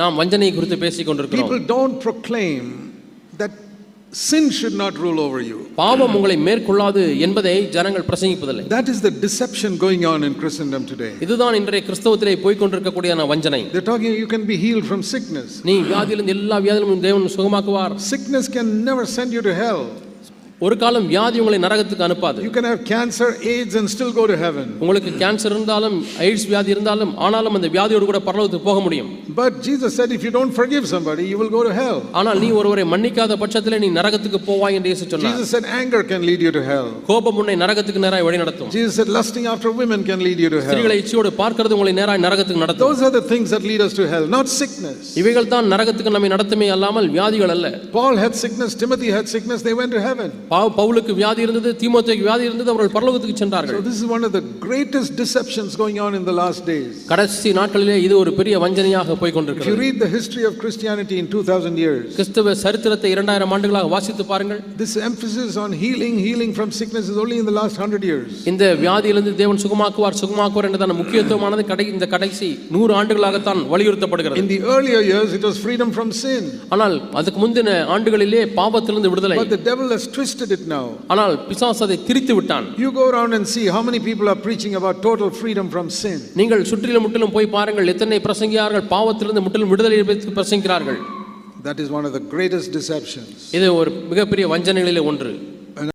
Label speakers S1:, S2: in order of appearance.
S1: நாம் வஞ்சனை குறித்து பேசிக் கொண்டிருக்கிறோம்
S2: People don't proclaim that sin should not rule over you.
S1: பாவம் உங்களை மேற்கொள்ளாது என்பதை ஜனங்கள் பிரசங்கிப்பதில்லை
S2: That is the deception going on in Christendom today.
S1: இதுதான் இன்றைய கிறிஸ்தவத்திலே போய் கொண்டிருக்கக்கூடிய வஞ்சனை
S2: They're talking you can be healed from sickness.
S1: நீ வியாதியிலிருந்து எல்லா வியாதியிலும் தேவன் சுகமாக்குவார்
S2: Sickness can never send you to hell.
S1: ஒரு காலம் வியாதி உங்களை நரகத்துக்கு அனுப்பாது
S2: You can have cancer, AIDS, and still go to heaven.
S1: உங்களுக்கு கேன்சர் இருந்தாலும் எய்ட்ஸ் வியாதி இருந்தாலும் ஆனாலும் அந்த வியாதியோடு கூட பரலோகத்துக்கு போக முடியும்
S2: But Jesus said if you don't forgive somebody, you will go to hell.
S1: ஆனால் நீ ஒருவரை மன்னிக்காத பட்சத்திலே நீ நரகத்துக்கு போவாய் என்று இயேசு சொன்னார்
S2: Jesus said anger can lead you to hell.
S1: கோபம் உன்னை நரகத்துக்கு நேராய் வழி நடத்தும்
S2: Jesus said lusting after women can lead you to hell.
S1: ஸ்திரீகளை இச்சையோடு பார்க்கிறது உங்களை நேராய் நரகத்துக்கு நடத்தும்
S2: Those are the things that lead us to hell, not sickness.
S1: இவைகள் தான் நரகத்துக்கு நம்மை நடத்துமே அல்லாமல் வியாதிகள் அல்ல
S2: Paul had sickness, Timothy had sickness, they went to heaven.
S1: பவு- பவுலுக்கு வியாதி இருந்தது தீமோத்தேயுக்கு வியாதி இருந்தது அவர்கள் பரலோகத்துக்கு
S2: So
S1: சென்றார்கள்
S2: this is one of the greatest deceptions going on in the last days.
S1: கடைசி நாட்களிலே இது ஒரு பெரிய வஞ்சனையாக போய்
S2: If you
S1: கொண்டிருக்கிறது
S2: read the history of Christianity in 2000 years,
S1: கிறிஸ்தவ சரித்திரத்தை இரண்டாயிரம் ஆண்டுகளாக வாசித்து பாருங்கள்
S2: this emphasis on healing, healing from sickness is only in the last 100 years.
S1: இந்த வியாதியிலிருந்து தேவன் சுகமாக்குவார் சுகமாக்குவார் என்றதான முக்கியத்துவமானது கடை இந்த கடைசி நூறு ஆண்டுகளாகத்தான் வலியுறுத்தப்படுகிறது
S2: In the earlier years, it was freedom from sin.
S1: ஆனால் அதுக்கு முந்தின ஆண்டுகளிலே பாவத்திலிருந்து விடுதலை
S2: But the devil has twisted it now.
S1: ஆனால் பிசாசு அதை திரித்து விட்டான்
S2: You go around and see how many people are preaching about total freedom from sin.
S1: நீங்கள் சுற்றிலும் முற்றிலும் போய் பாருங்கள் எத்தனை பிரசங்கியார்கள் பாவத்திலிருந்து முற்றிலும் விடுதலை பற்றி பிரசங்கிக்கிறார்கள்
S2: That is one of the greatest deceptions.
S1: இது ஒரு மிகப்பெரிய வஞ்சனைகளிலே ஒன்று